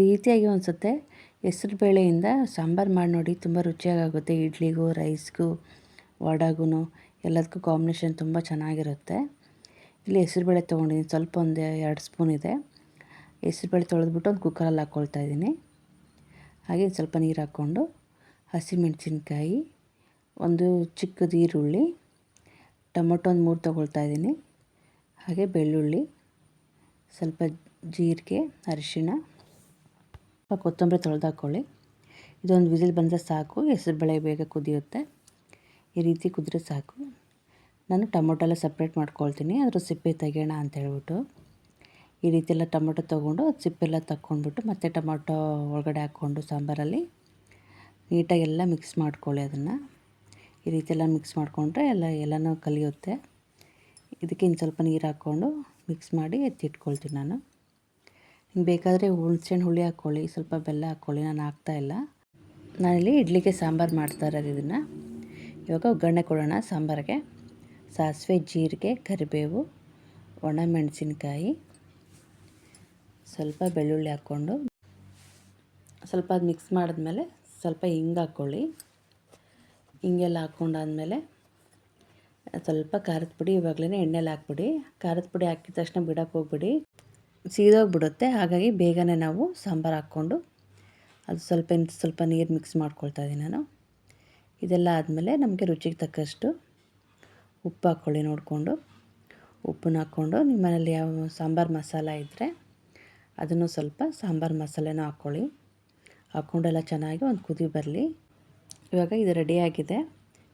ರೀತಿಯಾಗಿ ಅನಿಸುತ್ತೆ. ಹೆಸ್ರು ಬೇಳೆಯಿಂದ ಸಾಂಬಾರು ಮಾಡಿ ನೋಡಿ ತುಂಬ ರುಚಿಯಾಗುತ್ತೆ ಇಡ್ಲಿಗೂ ರೈಸ್ಗೂ ವಡಾಗೂ ಎಲ್ಲದಕ್ಕೂ ಕಾಂಬಿನೇಷನ್ ತುಂಬ ಚೆನ್ನಾಗಿರುತ್ತೆ. ಇಲ್ಲಿ ಹೆಸ್ರುಬೇಳೆ ತೊಗೊಂಡಿದ್ದೀನಿ. ಸ್ವಲ್ಪ ಒಂದು ಎರಡು ಸ್ಪೂನ್ ಇದೆ. ಹೆಸ್ರುಬೇಳೆ ತೊಳೆದ್ಬಿಟ್ಟು ಒಂದು ಕುಕ್ಕರಲ್ಲಿ ಹಾಕ್ಕೊಳ್ತಾ ಇದ್ದೀನಿ. ಹಾಗೆ ಸ್ವಲ್ಪ ನೀರು ಹಾಕ್ಕೊಂಡು ಹಸಿಮೆಣಸಿನ್ಕಾಯಿ, ಒಂದು ಚಿಕ್ಕದು ಈರುಳ್ಳಿ, ಟೊಮೊಟೊ ಒಂದು ಮೂರು ತೊಗೊಳ್ತಾ ಇದ್ದೀನಿ. ಹಾಗೆ ಬೆಳ್ಳುಳ್ಳಿ, ಸ್ವಲ್ಪ ಜೀರಿಗೆ, ಅರಿಶಿಣ ಸ್ವಲ್ಪ ಕೊತ್ತಂಬರಿ ತೊಳೆದಾಕೊಳ್ಳಿ ಇದೊಂದು ವಿಸಿಲ್ ಬಂದರೆ ಸಾಕು ಹೆಸರುಬೇಳೆ ಬೇಗ ಕುದಿಯುತ್ತೆ. ಈ ರೀತಿ ಕುದ್ರೆ ಸಾಕು. ನಾನು ಟೊಮೊಟೊ ಎಲ್ಲ ಸಪ್ರೇಟ್ ಮಾಡ್ಕೊಳ್ತೀನಿ, ಅದ್ರ ಸಿಪ್ಪೆ ತೆಗೆಯೋಣ ಅಂತ ಹೇಳ್ಬಿಟ್ಟು. ಈ ರೀತಿ ಎಲ್ಲ ಟೊಮೊಟೊ ತೊಗೊಂಡು ಅದು ಸಿಪ್ಪೆಲ್ಲ ತಕ್ಕೊಂಡ್ಬಿಟ್ಟು ಮತ್ತೆ ಟೊಮೊಟೊ ಒಳಗಡೆ ಹಾಕ್ಕೊಂಡು ಸಾಂಬಾರಲ್ಲಿ ನೀಟಾಗಿ ಎಲ್ಲ ಮಿಕ್ಸ್ ಮಾಡ್ಕೊಳ್ಳಿ ಅದನ್ನು. ಈ ರೀತಿ ಎಲ್ಲ ಮಿಕ್ಸ್ ಮಾಡಿಕೊಂಡ್ರೆ ಎಲ್ಲ ಎಲ್ಲನೂ ಕಲಿಯುತ್ತೆ. ಇದಕ್ಕೆ ಇನ್ನು ಸ್ವಲ್ಪ ನೀರು ಹಾಕ್ಕೊಂಡು ಮಿಕ್ಸ್ ಮಾಡಿ ಎತ್ತಿಟ್ಕೊಳ್ತೀನಿ ನಾನು. ಬೇಕಾದರೆ ಹುಣ್ಸೆಹಣ್ಣು ಹುಳಿ ಹಾಕ್ಕೊಳ್ಳಿ, ಸ್ವಲ್ಪ ಬೆಲ್ಲ ಹಾಕ್ಕೊಳ್ಳಿ, ನಾನು ಹಾಕ್ತಾಯಿಲ್ಲ ನಾನಿಲ್ಲಿ ಇಡ್ಲಿಗೆ ಸಾಂಬಾರು ಮಾಡ್ತಾ ಇರೋದು ಇದನ್ನು. ಇವಾಗ ಒಗ್ಗರಣೆ ಕೊಡೋಣ, ಸಾಂಬಾರಿಗೆ. ಸಾಸಿವೆ, ಜೀರಿಗೆ, ಕರಿಬೇವು, ಒಣಮೆಣಸಿನ್ಕಾಯಿ, ಸ್ವಲ್ಪ ಬೆಳ್ಳುಳ್ಳಿ ಹಾಕ್ಕೊಂಡು, ಸ್ವಲ್ಪ ಅದು ಮಿಕ್ಸ್ ಮಾಡಿದ್ಮೇಲೆ ಸ್ವಲ್ಪ ಹಿಂಗೆ ಹಾಕ್ಕೊಳ್ಳಿ. ಹಿಂಗೆಲ್ಲ ಹಾಕ್ಕೊಂಡಾದ್ಮೇಲೆ ಸ್ವಲ್ಪ ಖಾರದ ಪುಡಿ ಇವಾಗಲೇ ಎಣ್ಣೆಲಿ ಹಾಕ್ಬಿಡಿ. ಖಾರದ ಪುಡಿ ಹಾಕಿದ ತಕ್ಷಣ ಬಿಡೋಕ್ಕೆ ಹೋಗ್ಬಿಡಿ. ಸೀದೋಗ್ಬಿಡುತ್ತೆ. ಹಾಗಾಗಿ ಬೇಗನೆ ನಾವು ಸಾಂಬಾರು ಹಾಕ್ಕೊಂಡು ಅದು ಸ್ವಲ್ಪ ಸ್ವಲ್ಪ ನೀರು ಮಿಕ್ಸ್ ಮಾಡ್ಕೊಳ್ತಾ ಇದ್ದೀನಿ ನಾನು. ಇದೆಲ್ಲ ಆದಮೇಲೆ ನಮಗೆ ರುಚಿಗೆ ತಕ್ಕಷ್ಟು ಉಪ್ಪು ಹಾಕ್ಕೊಳ್ಳಿ ನೋಡಿಕೊಂಡು. ಉಪ್ಪನ್ನ ಹಾಕ್ಕೊಂಡು ನಿಮ್ಮ ಮನೇಲಿ ಯಾವ ಸಾಂಬಾರು ಮಸಾಲ ಇದ್ದರೆ ಅದನ್ನು ಸ್ವಲ್ಪ ಸಾಂಬಾರು ಮಸಾಲೆನೂ ಹಾಕ್ಕೊಳ್ಳಿ. ಹಾಕ್ಕೊಂಡೆಲ್ಲ ಚೆನ್ನಾಗಿ ಒಂದು ಕುದಿ ಬರಲಿ. ಇವಾಗ ಇದು ರೆಡಿಯಾಗಿದೆ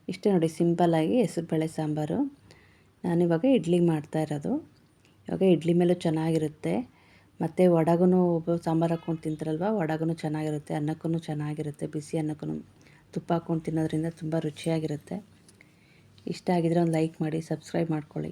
ಇಷ್ಟೇ ನೋಡಿ, ಸಿಂಪಲ್ಲಾಗಿ ಹೆಸರುಬೇಳೆ ಸಾಂಬಾರು. ನಾನಿವಾಗ ಇಡ್ಲಿ ಮಾಡ್ತಾ ಇರೋದು. ಇವಾಗ ಇಡ್ಲಿ ಮೇಲೂ ಚೆನ್ನಾಗಿರುತ್ತೆ. ಮತ್ತು ವಡಗೂ ಸಾಂಬಾರು ಹಾಕ್ಕೊಂಡು ತಿಂತಾರಲ್ವ ವಡಗೂ ಚೆನ್ನಾಗಿರುತ್ತೆ ಅನ್ನಕ್ಕೂ ಚೆನ್ನಾಗಿರುತ್ತೆ, ಬಿಸಿ ಅನ್ನಕ್ಕೂ ತುಪ್ಪ ಹಾಕ್ಕೊಂಡು ತಿನ್ನೋದ್ರಿಂದ ತುಂಬ ರುಚಿಯಾಗಿರುತ್ತೆ. ಇಷ್ಟ ಆಗಿದ್ರೆ ಒಂದು ಲೈಕ್ ಮಾಡಿ, ಸಬ್ಸ್ಕ್ರೈಬ್ ಮಾಡ್ಕೊಳ್ಳಿ.